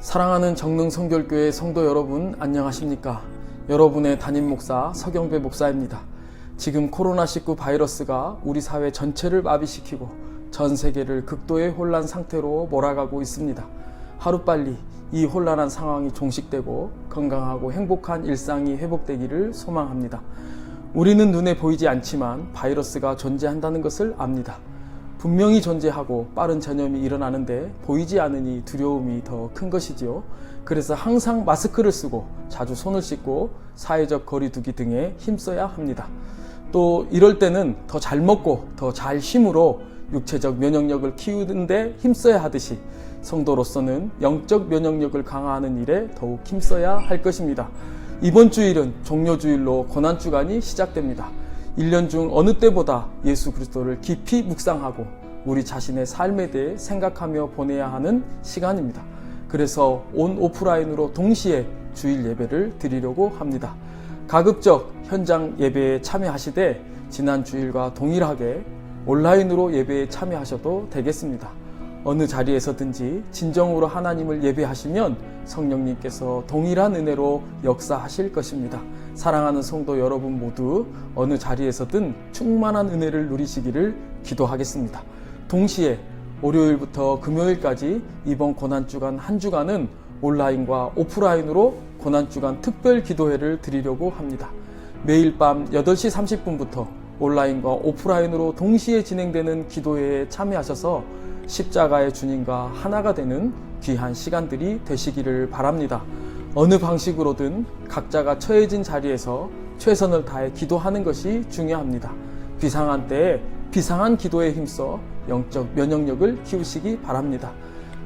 사랑하는 정릉 성결교회 성도 여러분 안녕하십니까? 여러분의 담임 목사 서경배 목사입니다. 지금 코로나19 바이러스가 우리 사회 전체를 마비시키고 전 세계를 극도의 혼란 상태로 몰아가고 있습니다. 하루빨리 이 혼란한 상황이 종식되고 건강하고 행복한 일상이 회복되기를 소망합니다. 우리는 눈에 보이지 않지만 바이러스가 존재한다는 것을 압니다. 분명히 존재하고 빠른 전염이 일어나는데 보이지 않으니 두려움이 더 큰 것이지요. 그래서 항상 마스크를 쓰고 자주 손을 씻고 사회적 거리두기 등에 힘써야 합니다. 또 이럴 때는 더 잘 먹고 더잘 쉼으로 육체적 면역력을 키우는데 힘써야 하듯이 성도로서는 영적 면역력을 강화하는 일에 더욱 힘써야 할 것입니다. 이번 주일은 종료주일로 고난주간이 시작됩니다. 1년 중 어느 때보다 예수 그리스도를 깊이 묵상하고 우리 자신의 삶에 대해 생각하며 보내야 하는 시간입니다. 그래서 온 오프라인으로 동시에 주일 예배를 드리려고 합니다. 가급적 현장 예배에 참여하시되 지난 주일과 동일하게 온라인으로 예배에 참여하셔도 되겠습니다. 어느 자리에서든지 진정으로 하나님을 예배하시면 성령님께서 동일한 은혜로 역사하실 것입니다. 사랑하는 성도 여러분 모두 어느 자리에서든 충만한 은혜를 누리시기를 기도하겠습니다. 동시에 월요일부터 금요일까지 이번 고난주간 한 주간은 온라인과 오프라인으로 고난주간 특별 기도회를 드리려고 합니다. 매일 밤 8시 30분부터 온라인과 오프라인으로 동시에 진행되는 기도회에 참여하셔서 십자가의 주님과 하나가 되는 귀한 시간들이 되시기를 바랍니다. 어느 방식으로든 각자가 처해진 자리에서 최선을 다해 기도하는 것이 중요합니다. 비상한 때에 비상한 기도에 힘써 영적 면역력을 키우시기 바랍니다.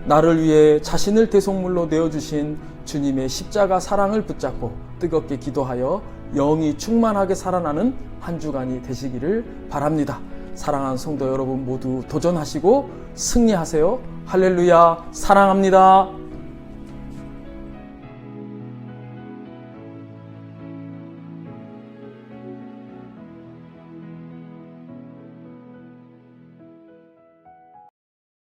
나를 위해 자신을 대속물로 내어주신 주님의 십자가 사랑을 붙잡고 뜨겁게 기도하여 영이 충만하게 살아나는 한 주간이 되시기를 바랍니다. 사랑하는 성도 여러분 모두 도전하시고 승리하세요. 할렐루야. 사랑합니다.